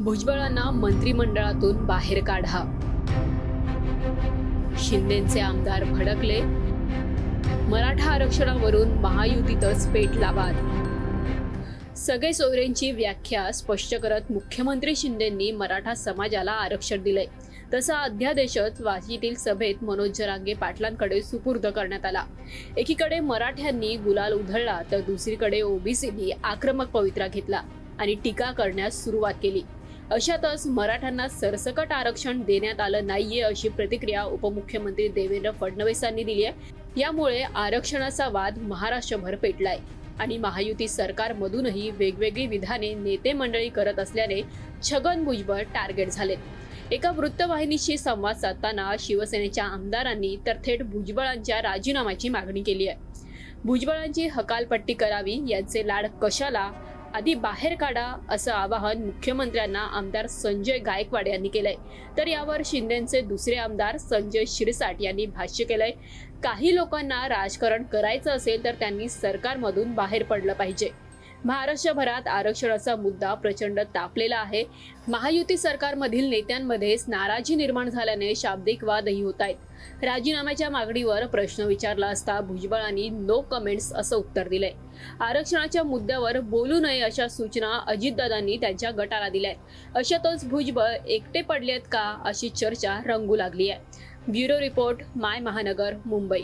भुजबळांना मंत्रिमंडळातून बाहेर काढा. शिंदेचे आमदार भडकले. मराठा आरक्षणावरून महायुतीतच पेटला वाद सगळे सोयरेंची व्याख्या स्पष्ट करत मुख्यमंत्री शिंदेंनी मराठा समाजाला आरक्षण दिले तसा अध्यादेशच वाशीतील सभेत मनोज जरांगे पाटलांकडे सुपूर्द करण्यात आला. एकीकडे मराठ्यांनी गुलाल उधळला तर दुसरीकडे ओबीसीनी आक्रमक पवित्रा घेतला आणि टीका करण्यास सुरुवात केली. अशातच मराठ्यांना सरसकट आरक्षण देण्यात आलं नाहीये अशी प्रतिक्रिया उपमुख्यमंत्री देवेंद्र फडणवीसांनी दिली आहे. यामुळे आरक्षणाचा वाद महाराष्ट्रभर पेटलाय. आणि महायुती सरकारमधूनही वेगवेगळी विधाने नेते मंडळी करत असल्याने छगन भुजबळ टार्गेट झाले. एका वृत्तवाहिनीशी संवाद साधताना शिवसेनेच्या आमदारांनी तर थेट भुजबळांच्या राजीनाम्याची मागणी केली आहे. भुजबळांची हकालपट्टी करावी यांचे लाड कशाला आधी बाहेर काढा असं आवाहन मुख्यमंत्र्यांना आमदार संजय गायकवाड यांनी केलंय. तर यावर शिंदेचे दुसरे आमदार संजय शिरसाट यांनी भाष्य केलंय. काही लोकांना राजकारण करायचं असेल तर त्यांनी सरकारमधून बाहेर पडलं पाहिजे. महाराष्ट्रभरात आरक्षणाचा मुद्दा प्रचंड तापलेला आहे. महायुती सरकारमधील नेत्यांमध्येच नाराजी निर्माण झाल्याने शाब्दिक वादही होत आहेत. राजीनाम्याच्या मागणीवर प्रश्न विचारला असता भुजबळांनी नो कमेंट्स असं उत्तर दिलंय. आरक्षणाच्या मुद्द्यावर बोलू नये अशा सूचना अजितदादांनी त्यांच्या गटाला दिल्या आहेत अशातच भुजबळ एकटे पडलेत का अशी चर्चा रंगू लागली आहे ब्युरो रिपोर्ट माय महानगर मुंबई.